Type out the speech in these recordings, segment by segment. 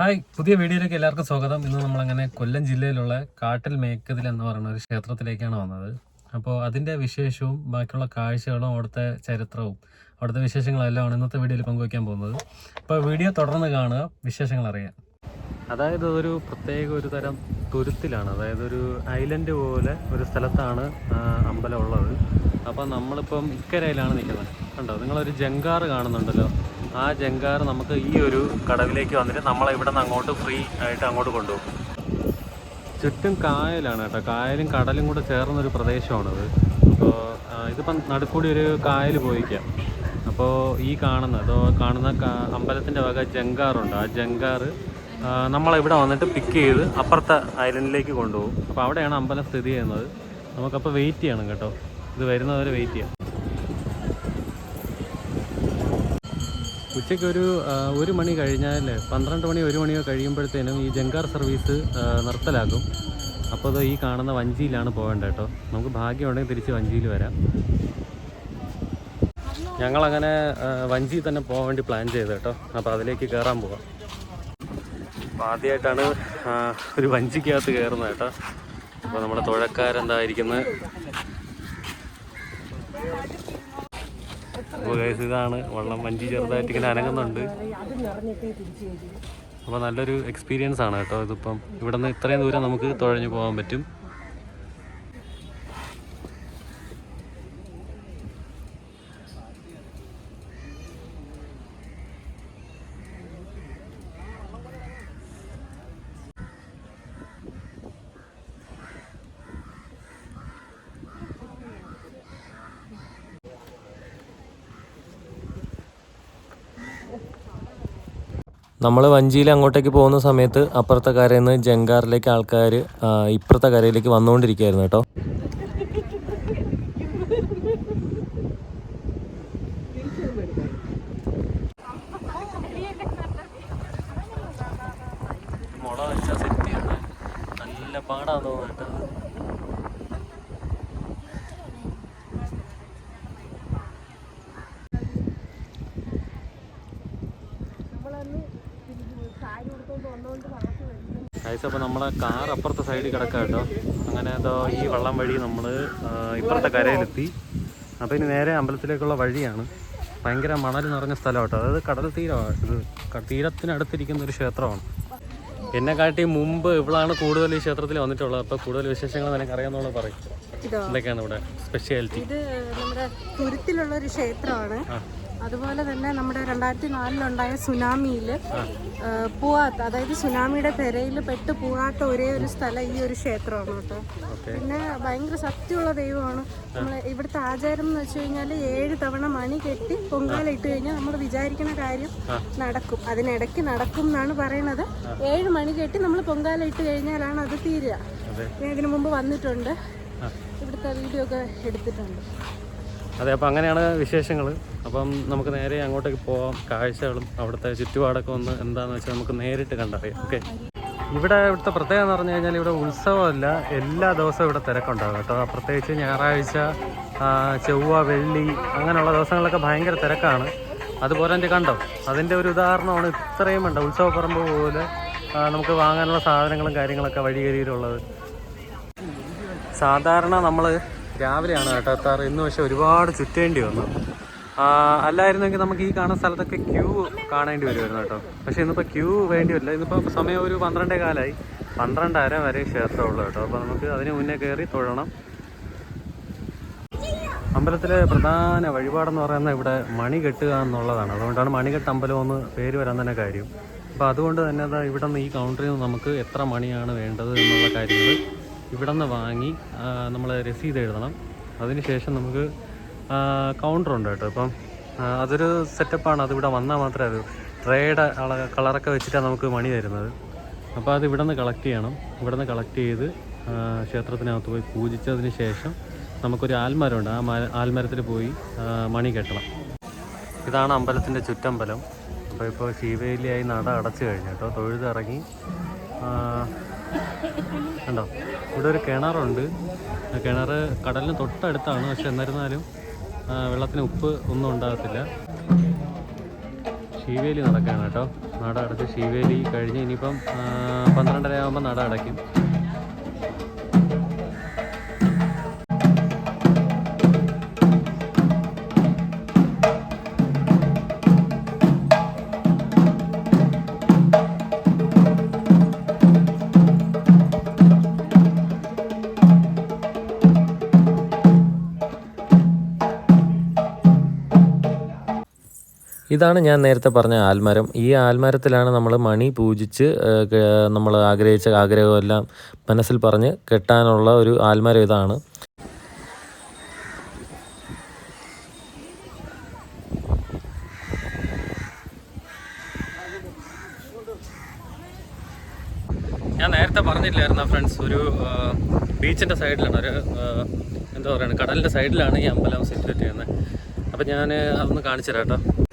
Hi പുതിയ വീഡിയോയിലേക്ക് എല്ലാവർക്കും സ്വാഗതം. ഇന്ന് നമ്മളങ്ങനെ കൊല്ലം ജില്ലയിലുള്ള കാട്ടിൽ മേക്കതിൽ എന്ന് പറയുന്ന ഒരു ക്ഷേത്രത്തിലേക്കാണ് വന്നത്. അപ്പോൾ അതിന്റെ വിശേഷവും ബാക്കിയുള്ള കാഴ്ചകളും അവിടുത്തെ ചരിത്രവും അവിടുത്തെ വിശേഷങ്ങളെല്ലാമാണ് ഇന്നത്തെ വീഡിയോയിൽ പങ്കുവയ്ക്കാൻ പോകുന്നത്. അപ്പോൾ വീഡിയോ തുടർന്ന് കാണുക വിശേഷങ്ങൾ അറിയാൻ. അതായത് ഒരു പ്രത്യേക ഒരു തരം തുരുത്തിലാണ്. അതായത് ഒരു ഐലൻഡ് പോലെ ഒരു സ്ഥലത്താണ് അമ്പലം ഉള്ളത്. അപ്പോൾ നമ്മളിപ്പം ഇക്കരയിലാണ് നിൽക്കുന്നത്. കണ്ടോ? നിങ്ങളൊരു ജങ്കാറ് കാണുന്നുണ്ടല്ലോ. ആ ജങ്കാർ നമുക്ക് ഈ ഒരു കടവിലേക്ക് വന്നിട്ട് നമ്മളെ ഇവിടെ നിന്ന് അങ്ങോട്ട് ഫ്രീ ആയിട്ട് അങ്ങോട്ട് കൊണ്ടുപോകും. ചുറ്റും കായലാണ് കേട്ടോ. കായലും കടലും കൂടെ ചേർന്നൊരു പ്രദേശമാണത്. അപ്പോൾ ഇതിപ്പം നടുക്കൂടി ഒരു കായൽ പോയിക്കാം അപ്പോൾ ഈ കാണുന്ന അതോ കാണുന്ന അമ്പലത്തിന്റെ വക ജങ്കാറുണ്ട്. ആ ജങ്കാർ നമ്മളിവിടെ വന്നിട്ട് പിക്ക് ചെയ്ത് അപ്പുറത്തെ ഐലൻഡിലേക്ക് കൊണ്ടുപോകും. അപ്പോൾ അവിടെയാണ് അമ്പലം സ്ഥിതി ചെയ്യുന്നത്. നമുക്കപ്പോൾ വെയിറ്റ് ചെയ്യണം കേട്ടോ. ഇത് വരുന്നവരെ വെയിറ്റ് ചെയ്യാം. ഉച്ചയ്ക്ക് ഒരു മണി കഴിഞ്ഞാൽ പന്ത്രണ്ട് മണി ഒരു മണിയോ കഴിയുമ്പോഴത്തേനും ഈ ജങ്കാർ സർവീസ് നിർത്തലാക്കും. അപ്പോൾ അത് ഈ കാണുന്ന വഞ്ചിയിലാണ് പോകേണ്ടത് കേട്ടോ. നമുക്ക് ഭാഗ്യമുണ്ടെങ്കിൽ തിരിച്ച് വഞ്ചിയിൽ വരാം. ഞങ്ങളങ്ങനെ ആ, വഞ്ചി തന്നെ പോകാൻ വേണ്ടി പ്ലാൻ ചെയ്തു കേട്ടോ. അപ്പോൾ അതിലേക്ക് കയറാൻ പോവാം. അപ്പോൾ ആദ്യമായിട്ടാണ് ഒരു വഞ്ചിക്കകത്ത് കയറുന്നത് കേട്ടോ. അപ്പോൾ നമ്മുടെ തുഴക്കാരെന്തായിരിക്കുന്നത് അപ്പോൾ guys ഇതാണ് വള്ളം. വഞ്ചി ചെറുതായിട്ട് ഇങ്ങനെ അനങ്ങുന്നുണ്ട്. അപ്പോൾ നല്ലൊരു എക്സ്പീരിയൻസ് ആണ് കേട്ടോ ഇതിപ്പം. ഇവിടെ നിന്ന് ഇത്രയും ദൂരം നമുക്ക് തുഴഞ്ഞു പോകാൻ പറ്റും. നമ്മൾ വഞ്ചിയിൽ അങ്ങോട്ടേക്ക് പോകുന്ന സമയത്ത് അപ്പുറത്തെ കരയിൽ നിന്ന് ജങ്കാറിലേക്ക് ആൾക്കാർ ഇപ്പുറത്തെ കരയിലേക്ക് വന്നുകൊണ്ടിരിക്കുകയായിരുന്നു കേട്ടോ. മുള നല്ല തോന്നുന്നു ഗൈസ് അപ്പോൾ നമ്മളെ കാർ അപ്പുറത്തെ സൈഡിൽ കിടക്കാം കേട്ടോ. അങ്ങനെ അതോ ഈ വള്ളം വഴി നമ്മൾ ഇപ്പുറത്തെ കരയിലെത്തി. അപ്പോൾ ഇനി നേരെ അമ്പലത്തിലേക്കുള്ള വഴിയാണ്. ഭയങ്കര മണൽ നിറഞ്ഞ സ്ഥലം കേട്ടോ അതായത് കടൽ തീരമാണ് ഇത് തീരത്തിനടുത്തിരിക്കുന്ന ഒരു ക്ഷേത്രമാണ്. എന്നെ കാട്ടി മുമ്പ് ഇവളാണ് കൂടുതൽ ഈ ക്ഷേത്രത്തിൽ വന്നിട്ടുള്ളത്. അപ്പോൾ കൂടുതൽ വിശേഷങ്ങൾ നിനക്ക് അറിയാമെന്നുള്ള പറയും എന്തൊക്കെയാണ് ഇവിടെ സ്പെഷ്യാലിറ്റി ഇത് നമ്മുടെ തുരുത്തിലുള്ള ഒരു ക്ഷേത്രമാണ്. അതുപോലെ തന്നെ നമ്മുടെ രണ്ടായിരത്തി നാലിലുണ്ടായ സുനാമിയിൽ പോവാത്ത അതായത് സുനാമിയുടെ തിരയിൽ പെട്ട് പോവാത്ത ഒരേ ഒരു സ്ഥലം ഈ ഒരു ക്ഷേത്രമാണ് കേട്ടോ. പിന്നെ ഭയങ്കര സത്യമുള്ള ദൈവമാണ്. നമ്മൾ ഇവിടുത്തെ ആചാരം എന്ന് വെച്ച് കഴിഞ്ഞാൽ ഏഴ് തവണ മണി കെട്ടി പൊങ്കാലിട്ട് കഴിഞ്ഞാൽ നമ്മൾ വിചാരിക്കുന്ന കാര്യം നടക്കും. അതിനിടയ്ക്ക് നടക്കും എന്നാണ് പറയണത്. ഏഴ് മണി കെട്ടി നമ്മൾ പൊങ്കാലിട്ട് കഴിഞ്ഞാലാണ് അത് തീരുക. ഞാൻ ഇതിനു മുമ്പ് വന്നിട്ടുണ്ട്. ഇവിടുത്തെ വീഡിയോ ഒക്കെ എടുത്തിട്ടുണ്ട്. അതെ അപ്പോൾ അങ്ങനെയാണ് വിശേഷങ്ങൾ അപ്പം നമുക്ക് നേരെ അങ്ങോട്ടേക്ക് പോവാം. കാഴ്ചകളും അവിടുത്തെ ചുറ്റുപാടൊക്കെ ഒന്ന് എന്താണെന്ന് വെച്ചാൽ നമുക്ക് നേരിട്ട് കണ്ടറിയാം. ഓക്കെ? ഇവിടെ ഇവിടുത്തെ പ്രത്യേകത എന്ന് പറഞ്ഞു കഴിഞ്ഞാൽ ഇവിടെ ഉത്സവമല്ല എല്ലാ ദിവസവും ഇവിടെ തിരക്കുണ്ടാകും കേട്ടോ. പ്രത്യേകിച്ച് ഞായറാഴ്ച ചൊവ്വ വെള്ളി അങ്ങനെയുള്ള ദിവസങ്ങളൊക്കെ ഭയങ്കര തിരക്കാണ്. അതുപോലെ തന്നെ കണ്ടോ അതിന്റെ ഒരു ഉദാഹരണമാണ് ഇത്രയും ഉണ്ട് ഉത്സവപ്പറമ്പ് പോലെ നമുക്ക് വാങ്ങാനുള്ള സാധനങ്ങളും കാര്യങ്ങളൊക്കെ വഴികരിയിലുള്ളത് സാധാരണ നമ്മൾ രാവിലെയാണ് കേട്ടോ എത്താറ്. ഇന്ന് പക്ഷെ ഒരുപാട് ചുറ്റേണ്ടി വന്നു. അല്ലായിരുന്നെങ്കിൽ നമുക്ക് ഈ കാണുന്ന സ്ഥലത്തൊക്കെ ക്യൂ കാണേണ്ടി വരുമായിരുന്നു കേട്ടോ. പക്ഷെ ഇന്നിപ്പോൾ ക്യൂ വേണ്ടി വരില്ല ഇന്നിപ്പോൾ സമയം ഒരു പന്ത്രണ്ടേ കാലമായി പന്ത്രണ്ടര വരെ ക്ഷേത്രമുള്ളൂ കേട്ടോ. അപ്പോൾ നമുക്ക് അതിന് മുന്നേ കയറി തൊഴണം. അമ്പലത്തിലെ പ്രധാന വഴിപാടെന്ന് പറയുന്നത് ഇവിടെ മണി കെട്ടുക എന്നുള്ളതാണ്. അതുകൊണ്ടാണ് മണികെട്ട് അമ്പലം എന്ന് പേര് വരാൻ തന്നെ കാര്യം. അപ്പോൾ അതുകൊണ്ട് തന്നെ ഇവിടെ നിന്ന് ഈ കൗണ്ടറിൽ നിന്ന് നമുക്ക് എത്ര മണിയാണ് വേണ്ടത് എന്നുള്ള കാര്യങ്ങൾ ഇവിടെ നിന്ന് വാങ്ങി നമ്മൾ രസീത് എഴുതണം. അതിനുശേഷം നമുക്ക് കൗണ്ടറുണ്ട് കേട്ടോ ഇപ്പം. അതൊരു സെറ്റപ്പാണ് അതിവിടെ വന്നാൽ മാത്രമേ അത് ട്രേയുടെ കളറൊക്കെ വെച്ചിട്ടാണ് നമുക്ക് മണി തരുന്നത്. അപ്പോൾ അത് ഇവിടെ നിന്ന് കളക്ട് ചെയ്യണം. ഇവിടെ നിന്ന് കളക്ട് ചെയ്ത് ക്ഷേത്രത്തിനകത്ത് പോയി പൂജിച്ചതിന് ശേഷം നമുക്കൊരു ആൽമരമുണ്ട് ആ മര ആൽമരത്തിൽ പോയി മണി കെട്ടണം. ഇതാണ് അമ്പലത്തിന്റെ ചുറ്റമ്പലം. അപ്പോൾ ഇപ്പോൾ ശിവേലിയായി നട അടച്ചു കഴിഞ്ഞു കേട്ടോ. തൊഴുതിറങ്ങി കണ്ടോ? ഇവിടെ ഒരു കിണറുണ്ട്. കിണർ കടലിന് തൊട്ടടുത്താണ്. പക്ഷെ എന്നിരുന്നാലും വെള്ളത്തിന് ഉപ്പ് ഒന്നും ഉണ്ടാകത്തില്ല. ശീവേലി നടക്കുകയാണ് കേട്ടോ. നട അടച്ച് ശീവേലി കഴിഞ്ഞ് ഇനിയിപ്പം പന്ത്രണ്ടര ആകുമ്പോൾ നട അടയ്ക്കും ഇതാണ് ഞാൻ നേരത്തെ പറഞ്ഞ ആൽമരം. ഈ ആൽമരത്തിലാണ് നമ്മൾ മണി പൂജിച്ച് നമ്മൾ ആഗ്രഹിച്ച ആഗ്രഹമെല്ലാം മനസ്സിൽ പറഞ്ഞ് കെട്ടാനുള്ള ഒരു ആൽമരം ഇതാണ്. ഞാൻ നേരത്തെ പറഞ്ഞില്ലായിരുന്നു ഫ്രണ്ട്സ് ഒരു ബീച്ചിന്റെ സൈഡിലാണ് ഒരു എന്താ പറയുക കടലിന്റെ സൈഡിലാണ് ഈ അമ്പലം സിറ്റുവേറ്റ് ചെയ്യുന്നത്. അപ്പം ഞാൻ അതൊന്ന് കാണിച്ചു തരാം കേട്ടോ.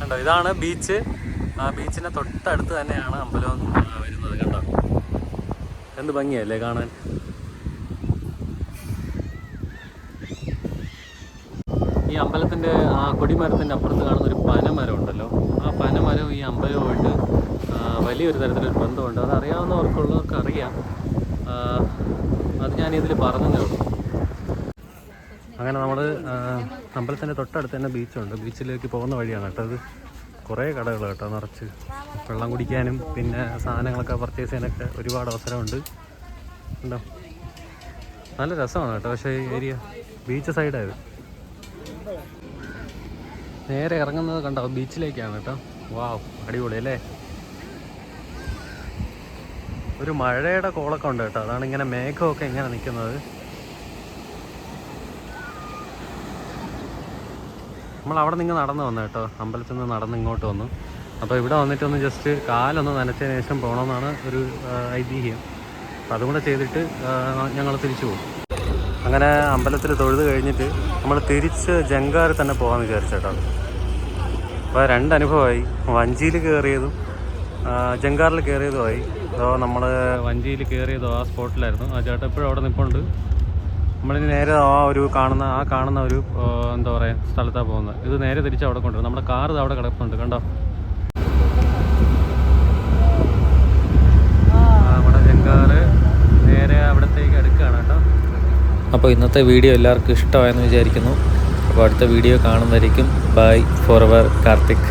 കണ്ടോ ഇതാണ് ബീച്ച്. ആ ബീച്ചിന്റെ തൊട്ടടുത്ത് തന്നെയാണ് അമ്പലം വരുന്നത് കണ്ടോ? എന്ത് ഭംഗിയല്ലേ കാണാൻ? ഈ അമ്പലത്തിന്റെ ആ കൊടിമരത്തിന്റെ അപ്പുറത്ത് കാണുന്ന ഒരു പനമരം ഉണ്ടല്ലോ. ആ പനമരവും ഈ അമ്പലവുമായിട്ട് വലിയൊരു തരത്തിലൊരു ബന്ധമുണ്ട്. അത് അറിയാവുന്നവർക്കുള്ളവർക്ക് അറിയാം അത് ഞാൻ ഇതിൽ പറഞ്ഞതേ ഉള്ളൂ. അങ്ങനെ നമ്മൾ അമ്പലത്തിന്റെ തൊട്ടടുത്ത് തന്നെ ബീച്ചുണ്ട്. ബീച്ചിലേക്ക് പോകുന്ന വഴിയാണ് കേട്ടോ അത് കുറേ കടകൾ കേട്ടോ നിറച്ച്. വെള്ളം കുടിക്കാനും പിന്നെ സാധനങ്ങളൊക്കെ പർച്ചേസ് ചെയ്യാനൊക്കെ ഒരുപാട് അവസരമുണ്ട്. ഉണ്ടോ നല്ല രസമാണ് കേട്ടോ പക്ഷേ ഈ ഏരിയ ബീച്ച് സൈഡായത് നേരെ ഇറങ്ങുന്നത് കണ്ടോ? ബീച്ചിലേക്കാണ് കേട്ടോ. വാവ് അടിപൊളി അല്ലേ? ഒരു മഴയുടെ കോളൊക്കെ ഉണ്ട് കേട്ടോ. അതാണ് ഇങ്ങനെ മേഘമൊക്കെ ഇങ്ങനെ നിൽക്കുന്നത്. നമ്മൾ അവിടെ നിന്ന് നടന്നു വന്നു കേട്ടോ. അമ്പലത്തിൽ നിന്ന് നടന്ന് ഇങ്ങോട്ട് വന്നു. അപ്പോൾ ഇവിടെ വന്നിട്ടൊന്ന് ജസ്റ്റ് കാലൊന്ന് നനച്ചതിന് ശേഷം പോകണമെന്നാണ് ഒരു ഐതിഹ്യം. അപ്പോൾ അതും കൂടെ ചെയ്തിട്ട് ഞങ്ങൾ തിരിച്ചു പോകും. അങ്ങനെ അമ്പലത്തിൽ തൊഴുത് കഴിഞ്ഞിട്ട് നമ്മൾ തിരിച്ച് ജങ്കാറിൽ തന്നെ പോകാമെന്ന് വിചാരിച്ചേട്ടോ അപ്പോൾ രണ്ടനുഭവമായി വഞ്ചിയിൽ കയറിയതും ജംഗാറിൽ ജങ്കാറിൽ കയറിയതുമായി അതോ നമ്മൾ വഞ്ചിയിൽ കയറിയതോ ആ സ്പോട്ടിലായിരുന്നു ആ ചേട്ടൻ എപ്പോഴും അവിടെ നിൽപ്പുണ്ട് നമ്മളിനി നേരെ ആ ഒരു കാണുന്ന ആ കാണുന്ന ഒരു എന്താ പറയുക സ്ഥലത്താണ് പോകുന്നത്. ഇത് നേരെ തിരിച്ച് അവിടെ കൊണ്ടുവരും നമ്മുടെ കാർ അവിടെ കിടക്കുന്നുണ്ട് കണ്ടോ? നമ്മുടെ ജങ്കാറ് നേരെ അവിടത്തേക്ക് അടുക്കുകയാണ് കേട്ടോ. അപ്പോൾ ഇന്നത്തെ വീഡിയോ എല്ലാവർക്കും ഇഷ്ടമായെന്ന് വിചാരിക്കുന്നു. അപ്പോൾ അടുത്ത വീഡിയോ കാണുന്നതായിരിക്കും. Bye forever Karthik.